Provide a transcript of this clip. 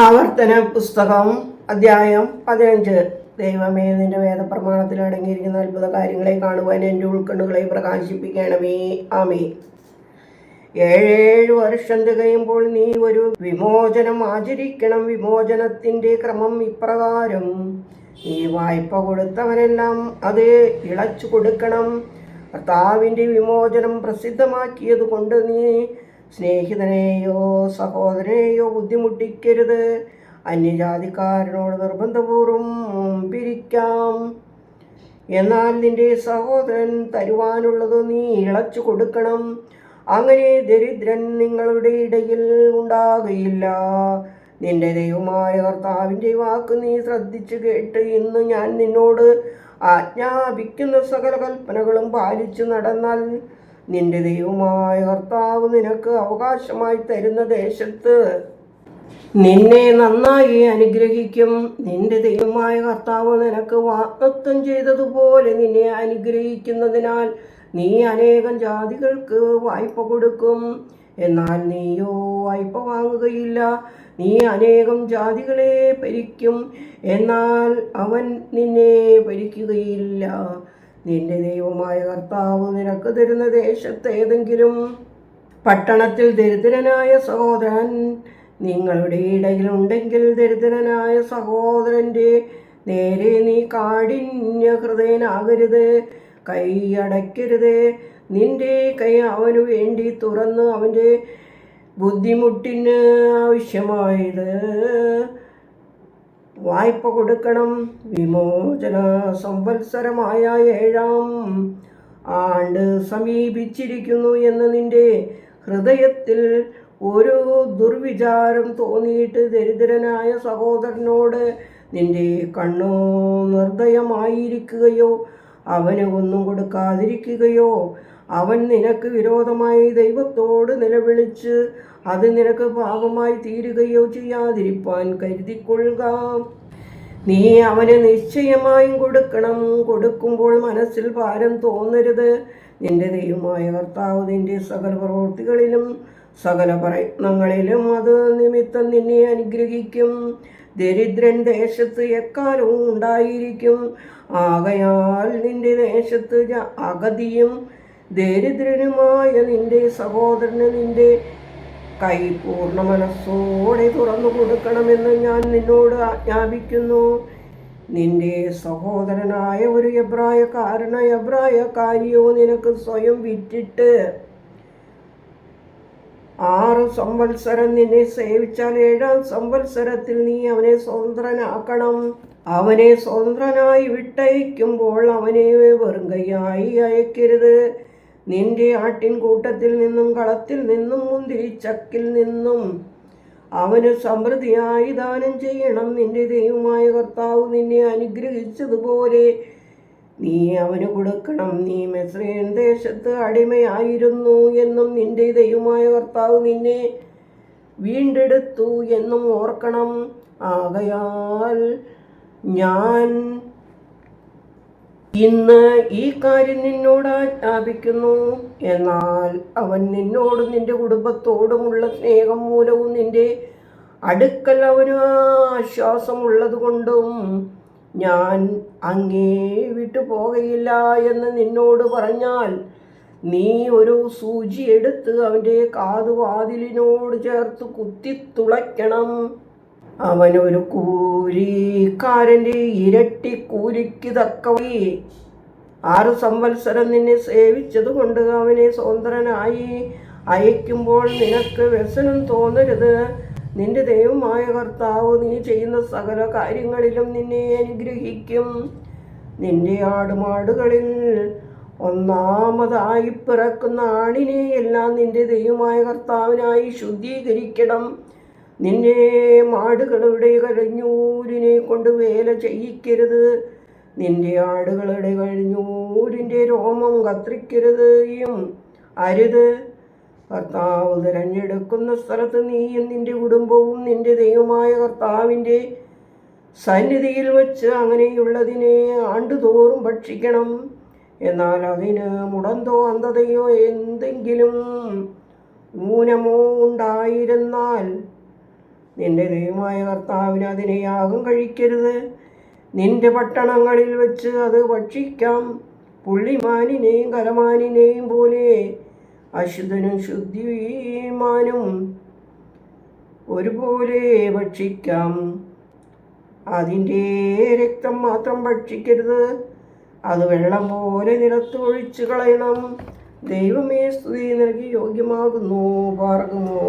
ആവർത്തന പുസ്തകം അധ്യായം പതിനഞ്ച്. ദൈവമേ നിന്റെ വേദപ്രമാണത്തിൽ അടങ്ങിയിരിക്കുന്ന അത്ഭുത കാര്യങ്ങളെ കാണുവാൻ എന്റെ ഉൾക്കണ്ണുകളെ പ്രകാശിപ്പിക്കണമേ. ആമേ ഏഴേഴ് വർഷം തികയുമ്പോൾ നീ ഒരു വിമോചനം ആചരിക്കണം. വിമോചനത്തിന്റെ ക്രമം ഇപ്രകാരം നീ വായ്പ കൊടുത്തവനെല്ലാം അത് ഇളച്ചു കൊടുക്കണം. കർത്താവിന്റെ വിമോചനം പ്രസിദ്ധമാക്കിയത് കൊണ്ട് നീ സ്നേഹിതനെയോ സഹോദരനെയോ ബുദ്ധിമുട്ടിക്കരുത്. അന്യജാതിക്കാരനോട് നിർബന്ധപൂർവം പിരിക്കാം. എന്നാൽ നിന്റെ സഹോദരൻ തരുവാനുള്ളത് നീ ഇളച്ചു കൊടുക്കണം. അങ്ങനെ ദരിദ്രൻ നിങ്ങളുടെ ഇടയിൽ ഉണ്ടാകുകയില്ല നിന്റെ ദൈവമായ കർത്താവിന്റെ വാക്ക് നീ ശ്രദ്ധിച്ചു കേട്ട് ഇന്ന് ഞാൻ നിന്നോട് ആജ്ഞാപിക്കുന്ന സകല കൽപ്പനകളും പാലിച്ചു നടന്നാൽ നിന്റെ ദൈവമായ കർത്താവ് നിനക്ക് അവകാശമായി തരുന്ന ദേശത്ത് നിന്നെ നന്നായി അനുഗ്രഹിക്കും. നിന്റെ ദൈവമായ കർത്താവ് നിനക്ക് വാഗ്ദത്വം ചെയ്തതുപോലെ നിന്നെ അനുഗ്രഹിക്കുന്നതിനാൽ നീ അനേകം ജാതികൾക്ക് വായ്പ കൊടുക്കും. എന്നാൽ നീയോ വായ്പ വാങ്ങുകയില്ല. നീ അനേകം ജാതികളെ ഭരിക്കും. എന്നാൽ അവൻ നിന്നെ ഭരിക്കുകയില്ല. നിന്റെ ദൈവമായ കർത്താവ് നിനക്ക് തരുന്ന ദേശത്ത് ഏതെങ്കിലും പട്ടണത്തിൽ ദരിദ്രനായ സഹോദരൻ നിങ്ങളുടെ ഇടയിൽ ഉണ്ടെങ്കിൽ ദരിദ്രനായ സഹോദരന്റെ നേരെ നീ കാഠിന്യ ഹൃദയനാകരുത്. കൈ അടയ്ക്കരുത്. നിന്റെ കൈ അവനു വേണ്ടി തുറന്ന് അവന്റെ ബുദ്ധിമുട്ടിന് ആവശ്യമായത്. വായ്പ കൊടുക്കണം. വിമോചന സംവത്സരമായ ഏഴാം ആണ്ട് സമീപിച്ചിരിക്കുന്നു എന്ന് നിന്റെ ഹൃദയത്തിൽ ഒരു ദുർവിചാരം തോന്നിയിട്ട് ദരിദ്രനായ സഹോദരനോട് നിന്റെ കണ്ണോ നിർദ്ദയമായിരിക്കുകയോ അവന് ഒന്നും കൊടുക്കാതിരിക്കുകയോ അവൻ നിനക്ക് വിരോധമായി ദൈവത്തോട് നിലവിളിച്ച് അത് നിനക്ക് പാപമായി തീരുകയോ ചെയ്യാതിരിപ്പാൻ കരുതിക്കൊള്ളുക. നീ അവന് നിശ്ചയമായും കൊടുക്കണം. കൊടുക്കുമ്പോൾ മനസ്സിൽ ഭാരം തോന്നരുത്. നിന്റെ ദൈവമായ കർത്താവ് നിന്റെ സകല പ്രവൃത്തികളിലും സകല പ്രയത്നങ്ങളിലും അത് നിമിത്തം നിന്നെ അനുഗ്രഹിക്കും. ദരിദ്രൻ ദേശത്ത് എക്കാലവും ഉണ്ടായിരിക്കും. ആകയാൽ നിന്റെ ദേശത്ത് അഗതിയും ദരിദ്രനുമായ നിന്റെ സഹോദരന് നിന്റെ കൈ പൂർണ മനസ്സോടെ തുറന്നു കൊടുക്കണമെന്ന് ഞാൻ നിന്നോട് ആജ്ഞാപിക്കുന്നു. നിന്റെ സഹോദരനായ ഒരു എബ്രായക്കാരന എബ്രായക്കാരിയോ നിനക്ക് സ്വയം വിറ്റിട്ട് ആറ് സംവത്സരം നിന്നെ സേവിച്ചാൽ ഏഴാം സംവത്സരത്തിൽ നീ അവനെ സ്വതന്ത്രനാക്കണം. അവനെ സ്വതന്ത്രനായി വിട്ടയക്കുമ്പോൾ അവനെ വെറും കൈയായി അയക്കരുത്. നിന്റെ ആട്ടിൻ കൂട്ടത്തിൽ നിന്നും കളത്തിൽ നിന്നും മുന്തിരിച്ചക്കിൽ നിന്നും അവന് സമൃദ്ധിയായി ദാനം ചെയ്യണം. നിന്റെ ദൈവമായ കർത്താവ് നിന്നെ അനുഗ്രഹിച്ചതുപോലെ നീ അവന് കൊടുക്കണം. നീ മെസ്രേൻ ദേശത്ത് അടിമയായിരുന്നു എന്നും നിന്റെ ദൈവമായ കർത്താവ് നിന്നെ വീണ്ടെടുത്തു എന്നും ഓർക്കണം. ആകയാൽ ഞാൻ ഇന്ന് ഈ കാര്യം നിന്നോട് ആജ്ഞാപിക്കുന്നു. എന്നാൽ അവൻ നിന്നോടും നിന്റെ കുടുംബത്തോടുമുള്ള സ്നേഹം മൂലവും നിന്റെ അടുക്കൽ അവന് ആശ്വാസമുള്ളത് കൊണ്ടും ഞാൻ അങ്ങേ വിട്ടു പോകയില്ല എന്ന് നിന്നോട് പറഞ്ഞാൽ നീ ഒരു സൂചി എടുത്ത് അവന്റെ കാതുവാതിലിനോട് ചേർത്ത് കുത്തി തുളയ്ക്കണം. അവൻ ഒരു കൂലിക്കാരന്റെ ഇരട്ടി കൂലിക്ക് തക്ക ആറ് സംവത്സരം നിന്നെ സേവിച്ചത് കൊണ്ട് അവനെ സ്വതന്ത്രനായി അയക്കുമ്പോൾ നിനക്ക് വ്യസനം തോന്നരുത്. നിന്റെ ദൈവമായ കർത്താവ് നീ ചെയ്യുന്ന സകല കാര്യങ്ങളിലും നിന്നെ അനുഗ്രഹിക്കും. നിന്റെ ആടുമാടുകളിൽ ഒന്നാമതായി പിറക്കുന്ന ആണിനെ എല്ലാം നിന്റെ ദൈവമായ കർത്താവിനായി ശുദ്ധീകരിക്കണം. നിന്റെ മാടുകളുടെ കഴിഞ്ഞൂരിനെ കൊണ്ട് വേല ചെയ്യിക്കരുത്. നിന്റെ ആടുകളുടെ കഴിഞ്ഞൂരിന്റെ രോമം കത്രിക്കരുതയും അരുത്. കർത്താവ് തിരഞ്ഞെടുക്കുന്ന സ്ഥലത്ത് നീയും നിന്റെ കുടുംബവും നിന്റെ ദൈവമായ കർത്താവിന്റെ സന്നിധിയിൽ വച്ച് അങ്ങനെയുള്ളതിനെ ആണ്ടുതോറും ഭക്ഷിക്കണം. എന്നാൽ അതിന് മുടന്തോ അന്ധതയോ എന്തെങ്കിലും ഊനമോ ഉണ്ടായിരുന്നാൽ നിന്റെ ദൈവമായ കർത്താവിന് അതിനെ യാഗം കഴിക്കരുത്. നിന്റെ പട്ടണങ്ങളിൽ വെച്ച് അത് ഭക്ഷിക്കാം. പുള്ളിമാനിനെയും കരമാനിനെയും പോലെ അശുദ്ധനും ശുദ്ധിമാനും ഒരുപോലെ ഭക്ഷിക്കാം. അതിന്റെ രക്തം മാത്രം ഭക്ഷിക്കരുത്. അത് വെള്ളം പോലെ നിലത്തൊഴിച്ച് കളയണം. ദൈവമേ സ്തുതി നൽകി യോഗ്യമാകുന്നു പാർക്കുമോ